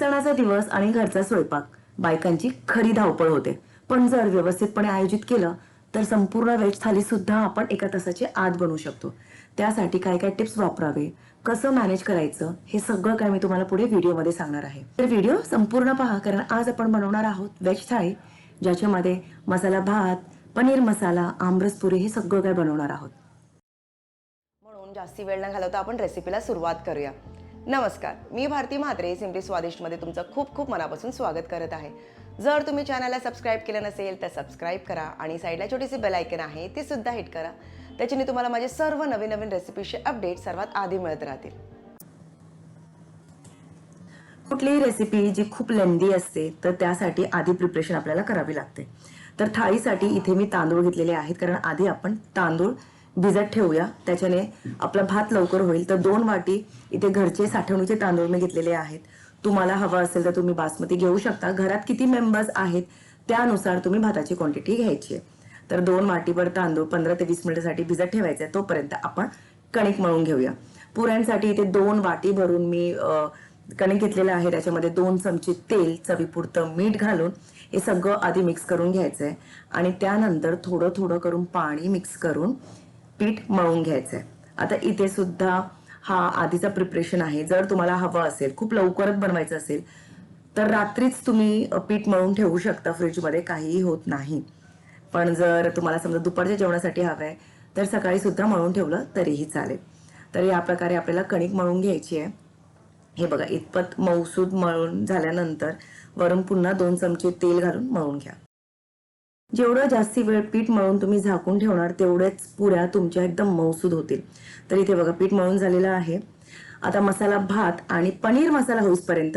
सणाचा दिवस आणि घरचा स्वयंपाक बायकांची खरी धावपळ होते. पण जर व्यवस्थितपणे आयोजित केलं तर संपूर्ण वेज थाली सुद्धा आपण एका तासाची आत बनवू शकतो. त्यासाठी काय काय टिप्स वापरावे कसं मॅनेज करायचं हे सगळं काय मी तुम्हाला पुढे व्हिडिओमध्ये सांगणार आहे. तर व्हिडिओ संपूर्ण पहा कारण आज आपण बनवणार आहोत व्हेज थाळी ज्याच्यामध्ये मसाला भात पनीर मसाला आमरस पुरी हे सगळं काय बनवणार आहोत. म्हणून जास्ती वेळ न घालवता आपण रेसिपीला सुरुवात करूया. नमस्कार मी भारती म्हात्रे सिम्पली स्वादिष्टमध्ये तुमचं खूप खूप मनापासून स्वागत करत आहे. जर तुम्ही चॅनलला सबस्क्राईब केलं नसेल तर सबस्क्राईब करा आणि साईडला छोटीशी बेलायकन आहे ती सुद्धा हिट करा. त्याच्याने तुम्हाला माझे सर्व नवीन नवीन रेसिपीचे अपडेट सर्वात आधी मिळत राहतील. कुठलीही रेसिपी जी खूप लेंदी असते तर त्यासाठी आधी प्रिपरेशन आपल्याला करावी लागते. तर थाळीसाठी इथे मी तांदूळ घेतलेले आहेत कारण आधी आपण तांदूळ भिजत ठेवूया. त्याच्याने आपला भात लवकर होईल. तर दोन वाटी इथे घरचे साठवणीचे तांदूळ मी घेतलेले आहेत. तुम्हाला हवा असेल तर तुम्ही बासमती घेऊ शकता. घरात किती मेंबर्स आहेत त्यानुसार तुम्ही भाताची क्वांटिटी घ्यायची आहे. तर दोन वाटीवर तांदूळ पंधरा ते वीस मिनिटासाठी भिजत ठेवायचे आहे. तोपर्यंत आपण कणिक मळून घेऊया. पुऱ्यांसाठी इथे दोन वाटी भरून मी कणिक घेतलेलं आहे. त्याच्यामध्ये दोन चमचे तेल चवीपुरतं मीठ घालून हे सगळं आधी मिक्स करून घ्यायचं आहे आणि त्यानंतर थोडं थोडं करून पाणी मिक्स करून पीठ मळून घ्यायचं आहे आता इथे सुद्धा हा आधीचा प्रिपरेशन आहे. जर तुम्हाला हवं असेल खूप लवकरच बनवायचं असेल तर रात्रीच तुम्ही पीठ मळून ठेवू शकता फ्रीजमध्ये काहीही होत नाही. पण जर तुम्हाला समजा दुपारच्या जेवणासाठी हवं आहे तर सकाळी सुद्धा मळून ठेवलं तरीही चालेल. तर या प्रकारे आपल्याला कणिक मळून घ्यायची आहे. हे बघा इतपत मऊसूद मळून झाल्यानंतर वरून पुन्हा दोन चमचे तेल घालून मळून घ्या. जेवढं जास्ती वेळ पीठ मळून तुम्ही झाकून ठेवणार तेवढ्याच पुऱ्या तुमच्या एकदम मऊसूद होतील. तर इथे बघा पीठ मळून झालेलं आहे. आता मसाला भात आणि पनीर मसाला होईपर्यंत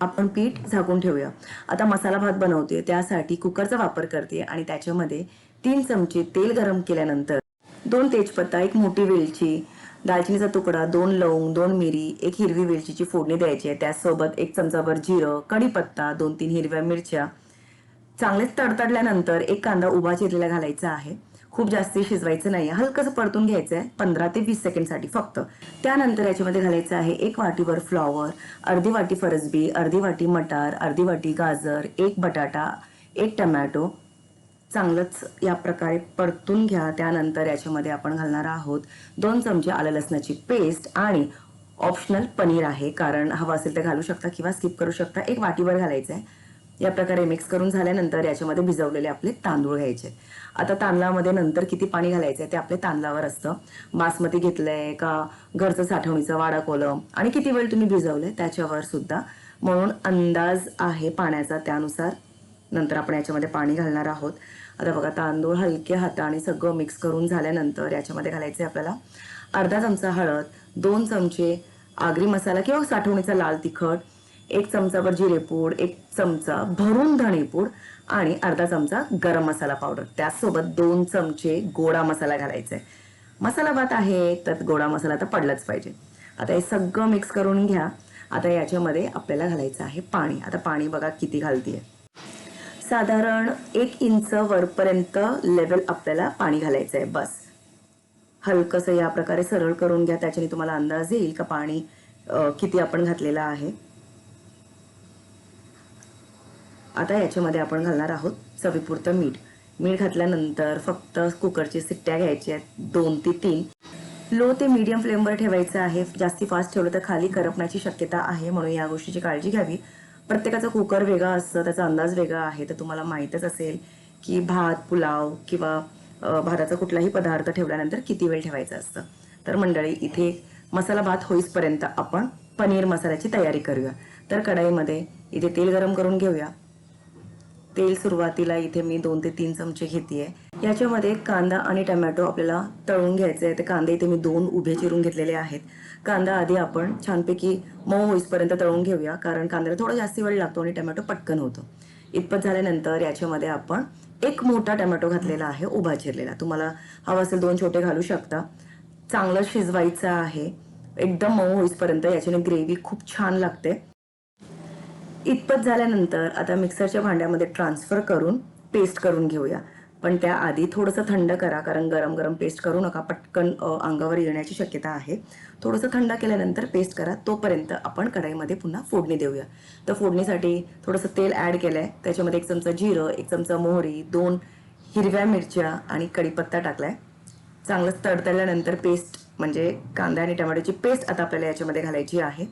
आपण पीठ झाकून ठेवूया. आता मसाला भात बनवते त्यासाठी कुकरचा वापर करते आणि त्याच्यामध्ये तीन चमचे तेल गरम केल्यानंतर दोन तेजपत्ता एक मोठी वेलची दालचिनीचा तुकडा दोन लवंग दोन मिरी एक हिरवी वेलचीची फोडणी द्यायची आहे. त्याचसोबत एक चमचाभर जिरं कढीपत्ता दोन तीन हिरव्या मिरच्या चांगलेच तडतडल्यानंतर एक कांदा उभा चिरलेला घालायचा आहे. खूप जास्ती शिजवायचं नाही हलकंसं परतून घ्यायचं आहे पंधरा ते वीस सेकंडसाठी फक्त. त्यानंतर याच्यामध्ये घालायचं आहे एक वाटीभर फ्लॉवर अर्धी वाटी फरसबी अर्धी वाटी मटार अर्धी वाटी गाजर एक बटाटा एक टमॅटो. चांगलंच या प्रकारे परतून घ्या. त्यानंतर याच्यामध्ये आपण घालणार आहोत दोन चमचे आलं लसणाची पेस्ट आणि ऑप्शनल पनीर आहे. कारण हवं असेल तर घालू शकता किंवा स्किप करू शकता. एक वाटीवर घालायचं आहे या प्रकारे मिक्स करून झाल्यानंतर याच्यामध्ये भिजवलेले आपले तांदूळ घ्यायचे. आता तांदळामध्ये नंतर किती पाणी घालायचं आहे ते आपल्या तांदळावर असतं. बासमती घेतलंय का घरचं साठवणीचं वाडा कोलम आणि किती वेळ तुम्ही भिजवलंय त्याच्यावर सुद्धा. म्हणून अंदाज आहे पाण्याचा त्यानुसार. नंतर आपण याच्यामध्ये पाणी घालणार आहोत. आता बघा तांदूळ हलक्या हाताने सगळं मिक्स करून झाल्यानंतर याच्यामध्ये घालायचे आपल्याला अर्धा चमचा हळद दोन चमचे आगरी मसाला किंवा साठवणीचा लाल तिखट एक चमचाभर जिरेपूड एक चमचा भरून धणेपूड आणि अर्धा चमचा गरम मसाला पावडर त्यासोबत दोन चमचे गोडा मसाला घालायचा. आहे मसाला भात आहे तर गोडा मसाला तर पडलाच पाहिजे. आता हे सगळं मिक्स करून घ्या. आता याच्यामध्ये आपल्याला घालायचं आहे पाणी. आता पाणी बघा किती घालतीये. साधारण एक इंच वरपर्यंत लेवल आपल्याला पाणी घालायचं आहे बस. हलकंसं या प्रकारे सरळ करून घ्या. त्याच्याने तुम्हाला अंदाज येईल का पाणी किती आपण घातलेलं आहे. आता याच्यामध्ये आपण घालणार आहोत चवीपुरतं मीठ. मीठ घातल्यानंतर फक्त कुकरची सिट्ट्या घ्यायच्या आहेत दोन ते तीन. लो ते मीडियम फ्लेमवर ठेवायचं आहे. जास्ती फास्ट ठेवलं तर खाली करपण्याची शक्यता आहे म्हणून या गोष्टीची काळजी घ्यावी. प्रत्येकाचा कुकर वेगळा असतं त्याचा अंदाज वेगळा आहे. तर तुम्हाला माहीतच असेल की भात पुलाव किंवा भाताचा कुठलाही पदार्थ ठेवल्यानंतर किती वेळ ठेवायचा असतं. तर मंडळी इथे मसाला भात होईपर्यंत आपण पनीर मसाल्याची तयारी करूया. तर कढाईमध्ये इथे तेल गरम करून घेऊया. तेल सुरुवातीला इथे मी दोन ते तीन चमचे घेते याच्यामध्ये कांदा आणि टमॅटो आपल्याला तळून घ्यायचे आहे ते कांदे इथे मी दोन उभे चिरून घेतलेले आहेत. कांदा आधी आपण छानपैकी मऊ होईपर्यंत तळून घेऊया कारण कांद्याला थोडा जास्ती वेळ लागतो आणि टमॅटो पटकन होतो. इतपत झाल्यानंतर याच्यामध्ये आपण एक मोठा टमॅटो घातलेला आहे उभा चिरलेला. तुम्हाला हवा असेल दोन छोटे घालू शकता. चांगलं शिजवायचं आहे. एकदम मऊ होईपर्यंत याच्याने ग्रेव्ही खूप छान लागते. इतपत झाल्यानंतर आता मिक्सरच्या भांड्यामध्ये ट्रान्सफर करून पेस्ट करून घेऊया. पण त्याआधी थोडंसं थंड करा कारण गरम गरम पेस्ट करू नका. पटकन अंगावर येण्याची शक्यता आहे. थोडंसं थंड केल्यानंतर पेस्ट करा. तोपर्यंत आपण कढाईमध्ये पुन्हा फोडणी देऊया. तर फोडणीसाठी थोडंसं तेल ॲड केलं आहे त्याच्यामध्ये एक चमचा जिरं एक चमचा मोहरी दोन हिरव्या मिरच्या आणि कढीपत्ता टाकलाय. चांगलं तडतडल्यानंतर पेस्ट म्हणजे कांदा आणि टमाट्याची पेस्ट आता आपल्याला याच्यामध्ये घालायची आहे.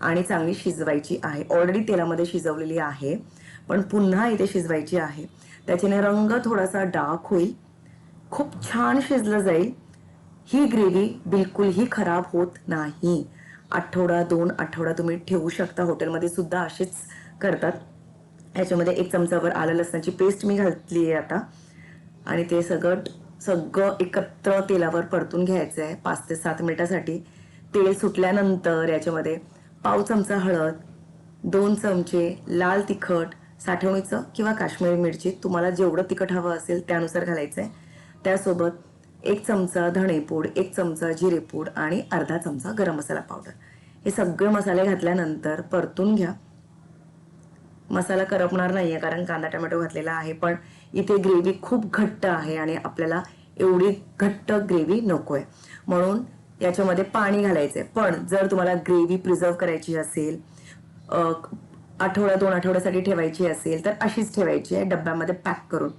आणि चांगली शिजवायची आहे. ऑलरेडी तेलामध्ये शिजवलेली आहे. पण पुन्हा इथे शिजवायची आहे. त्याच्याने रंग थोडासा डार्क होईल. खूप छान शिजलं जाईल. ही ग्रेव्ही बिलकुलही खराब होत नाही. आठवडा दोन आठवडा तुम्ही ठेवू शकता. हॉटेलमध्ये सुद्धा असेच करतात. याच्यामध्ये एक चमचावर आलं लसणाची पेस्ट मी घातली आहे आता. आणि ते सगळं सगळं एकत्र तेलावर परतून घ्यायचं आहे पाच ते सात मिनिटासाठी. तेल सुटल्यानंतर याच्यामध्ये पाव चमचा हळद दोन चमचे लाल तिखट साठवणीचं किंवा काश्मीरी मिरची तुम्हाला जेवढं तिखट हवं असेल त्यानुसार घालायचं आहे त्यासोबत एक चमचा धणेपूड एक चमचा जिरेपूड आणि अर्धा चमचा गरम मसाला पावडर हे सगळे मसाले घातल्यानंतर परतून घ्या. मसाला करपणार नाहीये कारण कांदा टोमॅटो घातलेला आहे पण इथे ग्रेव्ही खूप घट्ट आहे आणि आपल्याला एवढी घट्ट ग्रेव्ही नको आहे म्हणून याच्यामध्ये पाणी घालायचंय. पण जर तुम्हाला ग्रेव्ही प्रिझर्व करायची असेल आठवडा दोन आठवड्यासाठी ठेवायची असेल तर अशीच ठेवायची आहे डब्यामध्ये पॅक करून.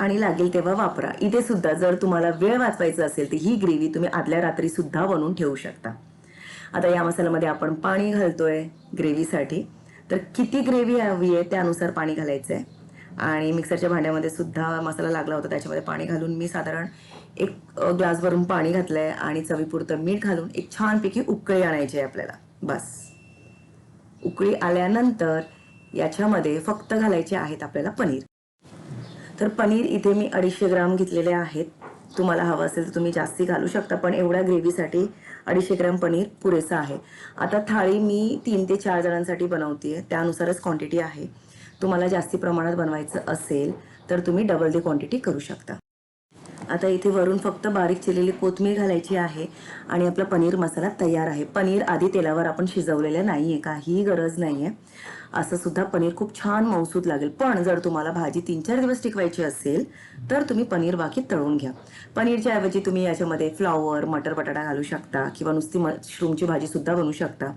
आणि लागेल तेव्हा वापरा. इथे सुद्धा जर तुम्हाला वेळ वाचवायचा असेल तर ही ग्रेव्ही तुम्ही आदल्या रात्री सुद्धा बनवून ठेवू शकता. आता या मसाल्यामध्ये आपण पाणी घालतोय ग्रेव्हीसाठी तर किती ग्रेव्ही हवी आहे त्यानुसार पाणी घालायचं आहे आणि मिक्सरच्या भांड्यामध्ये सुद्धा मसाला लागला होता त्याच्यामध्ये पाणी घालून मी साधारण एक ग्लासभरून पाणी घातलं पाणी घातलंय आणि चवीपुरतं मीठ घालून एक छानपैकी उकळी आणायची आहे आपल्याला. बस. उकळी आल्यानंतर याच्यामध्ये फक्त घालायचे आहेत आपल्याला पनीर. तर पनीर इथे मी अडीचशे ग्राम घेतलेले आहेत. तुम्हाला हवं असेल तर तुम्ही जास्ती घालू शकता पण एवढ्या ग्रेव्हीसाठी अडीचशे ग्राम पनीर पुरेसं आहे. आता थाळी मी तीन ते चार जणांसाठी बनवते त्यानुसारच क्वांटिटी आहे. तुम्हाला जास्ती प्रमाणात बनवायचं असेल तर तुम्ही डबल दी क्वांटिटी करू शकता. आता इथे वरून फक्त बारीक चिरलेली कोथमीर घालायची आहे आणि आपला पनीर मसाला तयार आहे. पनीर आधी तेलावर आपण शिजवलेलं नाही आहे काहीही गरज नाही असं सुद्धा पनीर खूप छान मौसूद लागेल. पण जर तुम्हाला भाजी तीन चार दिवस टिकवायची असेल तर तुम्ही पनीर बाकी तळून घ्या. पनीरच्या ऐवजी तुम्ही याच्यामध्ये फ्लॉवर मटर बटाटा घालू शकता किंवा नुसती मशरूमची भाजी सुद्धा बनवू शकता.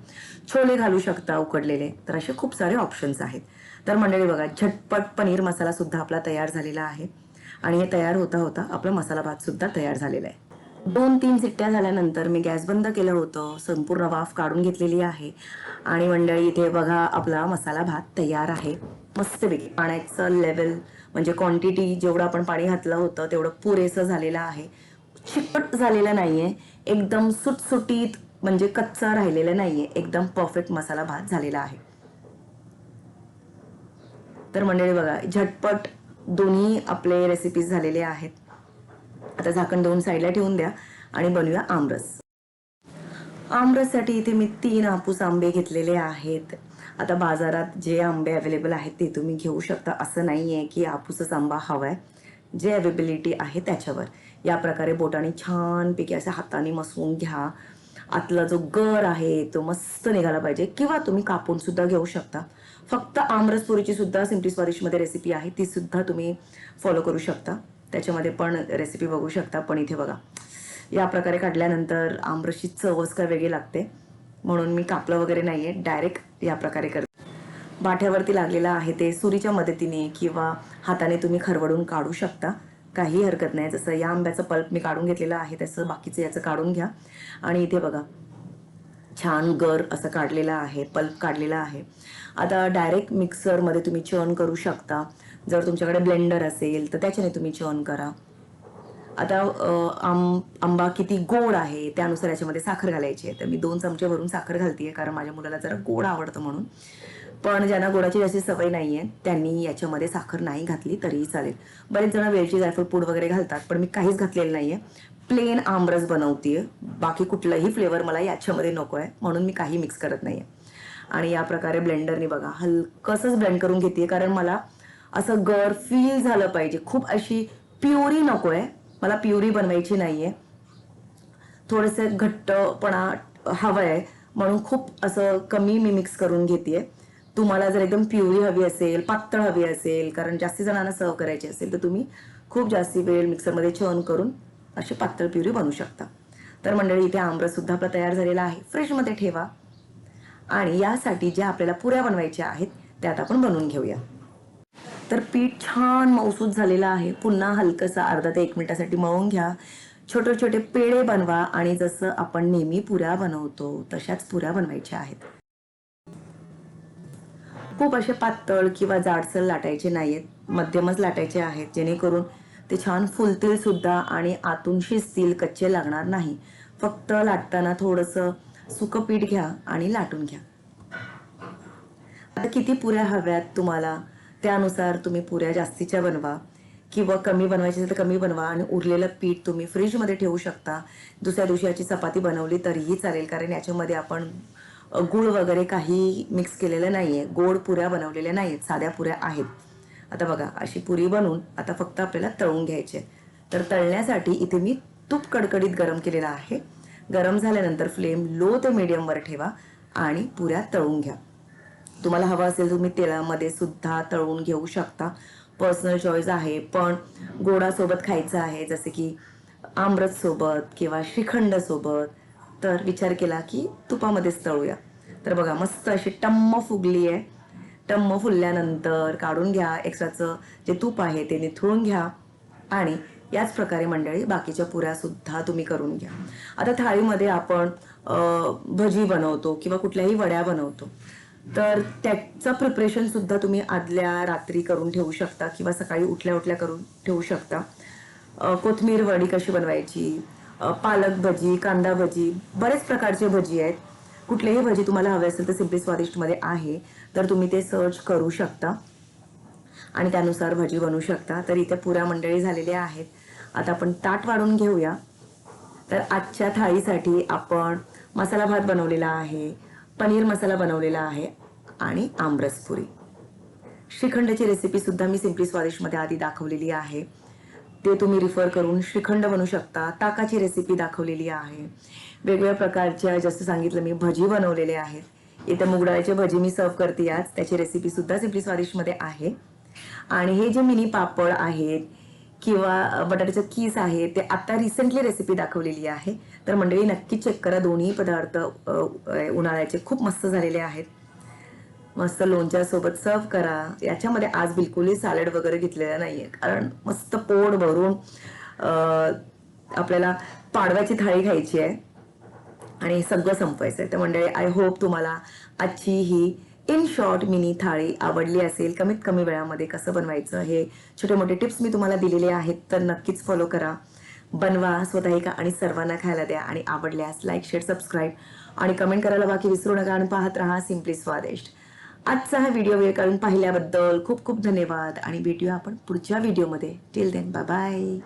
छोले घालू शकता उकडलेले. तर असे खूप सारे ऑप्शन्स आहेत. तर मंडळी बघा झटपट पनीर मसाला सुद्धा आपला तयार झालेला आहे. आणि हे तयार होता होता आपला मसाला भात सुद्धा तयार झालेला आहे. दोन तीन सिट्ट्या झाल्यानंतर मी गॅस बंद केलं होतं संपूर्ण वाफ काढून घेतलेली आहे. आणि मंडळी इथे बघा आपला मसाला भात तयार आहे. मस्तपैकी पाण्याचं लेवल म्हणजे क्वांटिटी जेवढं आपण पाणी घातलं होतं तेवढं पुरेसं झालेलं आहे. चिकट झालेलं नाहीये. एकदम सुटसुटीत म्हणजे कच्चा राहिलेलं नाहीये. एकदम परफेक्ट मसाला भात झालेला आहे. तर मंडळी बघा झटपट दोन्ही आपले रेसिपीज झालेले आहेत. आता झाकण दोन साईडला ठेवून द्या आणि बनवूया आमरस. आमरससाठी इथे मी तीन हापूस आंबे घेतलेले आहेत. आता बाजारात जे आंबे अवेलेबल आहेत ते तुम्ही घेऊ शकता. असं नाही आहे की हापूसच आंबा हवा आहे जे अवेबिलिटी आहे त्याच्यावर. या प्रकारे बोटाने छानपैकी असं हाताने मसवून घ्या. आतला जो गर आहे तो मस्त निघाला पाहिजे किंवा तुम्ही कापून सुद्धा घेऊ शकता. फक्त आमरस पुरीची सुद्धा सिम्पली स्वादिशमध्ये रेसिपी आहे. ती सुद्धा तुम्ही फॉलो करू शकता. त्याच्यामध्ये पण रेसिपी बघू शकता. पण इथे बघा या प्रकारे काढल्यानंतर आमरसची चवच काय वेगळी लागते. म्हणून मी कापलं वगैरे नाही आहे डायरेक्ट या प्रकारे करते. बाठ्यावरती लागलेलं आहे ते सुरीच्या मदतीने किंवा हाताने तुम्ही खरवडून काढू शकता. काही हरकत नाही. जसं या आंब्याचं पल्प मी काढून घेतलेलं आहे तसं बाकीचं याचं काढून घ्या. आणि इथे बघा छान गर असं काढलेलं आहे पल्प काढलेला आहे. आता डायरेक्ट मिक्सरमध्ये तुम्ही चर्न करू शकता. जर तुमच्याकडे ब्लेंडर असेल तर त्याच्याने तुम्ही चर्न करा. आता आम आंबा किती गोड आहे त्यानुसार याच्यामध्ये साखर घालायची आहे. तर मी दोन चमचे भरून साखर घालतीये कारण माझ्या मुलाला जरा गोड आवडतं म्हणून. पण ज्यांना गोडाची जास्त सवय नाही आहे त्यांनी याच्यामध्ये साखर नाही घातली तरीही चालेल. बरेच जण वेलची जायफळ पूड वगैरे घालतात पण मी काहीच घातलेलं नाहीये. प्लेन आमरस बनवतीये. बाकी कुठलाही फ्लेवर मला याच्यामध्ये नको आहे म्हणून मी काही मिक्स करत नाहीये. आणि या प्रकारे ब्लेंडरने बघा हलकसच ब्लेंड करून घेते कारण मला असं गर फील झालं पाहिजे. खूप अशी प्युरी नको आहे मला प्युरी बनवायची नाहीये. थोडंसं घट्टपणा हवं आहे म्हणून खूप असं कमी मी मिक्स करून घेते तुम्हाला जर एकदम प्युरी हवी असेल पातळ हवी असेल कारण जास्ती जणांना सर्व करायची असेल तर तुम्ही खूप जास्ती वेळ मिक्सरमध्ये छन करून अशी पातळ प्युरी बनवू शकता. तर मंडळी इथे आमरस सुद्धा आपला तयार झालेला आहे. फ्रीजमध्ये ठेवा. आणि यासाठी ज्या आपल्याला पुऱ्या बनवायच्या आहेत त्यात आपण बनवून घेऊया. तर पीठ छान मौसूद झालेलं आहे. पुन्हा हलकंसं अर्धा ते एक मिनिटासाठी मळून घ्या. छोटे छोटे पेढे बनवा आणि जसं आपण नेहमी पुऱ्या बनवतो तशाच पुऱ्या बनवायच्या आहेत. खूप असे पातळ किंवा जाडसर लाटायचे नाहीयेत. मध्यमच लाटायचे आहेत जेणेकरून ते छान फुलतील सुद्धा आणि आतून शिजतील कच्चे लागणार नाही. फक्त लाटताना थोडंसं सुकं पीठ घ्या आणि लाटून घ्या. आता किती पुऱ्या हव्यात तुम्हाला? त्यानुसार तुम्ही पुऱ्या जास्तीच्या बनवा किंवा कमी बनवायची असेल तर कमी बनवा आणि उरलेलं पीठ तुम्ही फ्रीजमध्ये ठेवू शकता. दुसऱ्या दिवशी याची चपाती बनवली तरीही चालेल कारण याच्यामध्ये आपण गुळ गूळ वगैरे काही मिक्स केलेलं नाही आहे गोड पुऱ्या बनवलेल्या नाही आहेत साध्या पुऱ्या आहेत. आता बघा अशी पुरी बनवून आता फक्त आपल्याला तळून घ्यायची आहे. तर तळण्यासाठी इथे मी तूप कडकडीत गरम केलेलं आहे. गरम झाल्यानंतर फ्लेम लो ते मिडियमवर ठेवा आणि पुऱ्या तळून घ्या. तुम्हाला हवं असेल तुम्ही तेलामध्ये सुद्धा तळून घेऊ शकता. पर्सनल चॉईस आहे पण गोडासोबत खायचं आहे जसे की आमरससोबत किंवा श्रीखंड सोबत तर विचार केला की तुपामध्येच तळूया. तर बघा मस्त अशी टम्म फुगली आहे टम्म फुलल्यानंतर काढून घ्या एक्स्ट्राचं जे तूप आहे ते निथळून घ्या आणि याच प्रकारे मंडळी बाकीच्या पुऱ्या सुद्धा तुम्ही करून घ्या. आता थाळीमध्ये आपण भजी बनवतो किंवा कुठल्याही वड्या बनवतो. तर त्याचं प्रिपरेशन सुद्धा तुम्ही आदल्या रात्री करून ठेवू शकता किंवा सकाळी उठल्या उठल्या करून ठेवू शकता. कोथमीर वडी कशी बनवायची? पालक भजी कांदा भजी बरेच प्रकारचे भजी आहेत. कुठलेही भजी तुम्हाला हवे असेल तर सिम्पली स्वादिष्टमध्ये आहे तर तुम्ही ते सर्च करू शकता. आणि त्यानुसार भजी बनवू शकता. तर इथे पुऱ्या मंडळी झालेल्या आहेत. आता आपण ताट वाढून घेऊया. तर आजच्या थाळीसाठी आपण मसाला भात बनवलेला आहे पनीर मसाला बनवलेला आहे आणि आमरस पुरी. श्रीखंडची रेसिपीसुद्धा मी सिम्पली स्वादिष्टमध्ये आधी दाखवलेली आहे. ते तुम्ही रिफर करून श्रीखंड बनवू शकता. ताकाची रेसिपी दाखवलेली आहे. वेगवेगळ्या प्रकारच्या जसं सांगितलं मी भजी बनवलेले आहेत. इथे मुगडाळाचे भजी मी सर्व करते आज. त्याची रेसिपी सुद्धा सिम्पली स्वादिष्टमध्ये आहे. आणि हे जे मिनी पापड आहेत किंवा बटाट्याचं कीस आहे ते आत्ता रिसेंटली रेसिपी दाखवलेली आहे. तर मंडळी नक्की चेक करा. दोन्ही पदार्थ उन्हाळ्याचे खूप मस्त झालेले आहेत. मस्त लोणच्या सोबत सर्व करा. याच्यामध्ये आज बिलकुलही सॅलड वगैरे घेतलेलं नाहीये. कारण मस्त पोट भरून आपल्याला पाडव्याची थाळी खायची आहे. आणि सगळं संपवायचं आहे तर मंडळी आय होप तुम्हाला आजची ही इन शॉर्ट मिनी थाळी आवडली असेल. कमीत कमी वेळामध्ये कसं बनवायचं हे छोटे मोठे टिप्स मी तुम्हाला दिलेले आहेत. तर नक्कीच फॉलो करा. बनवा स्वतःही का आणि सर्वांना खायला द्या. आणि आवडल्यास लाईक शेअर सबस्क्राईब आणि कमेंट करायला बाकी विसरू नका आणि पाहत राहा सिम्पली स्वादिष्ट आजचा हा व्हिडिओ वेळ काढून पाहिल्याबद्दल खूप खूप धन्यवाद. आणि भेटूया आपण पुढच्या व्हिडिओमध्ये टिल देन बाय बाय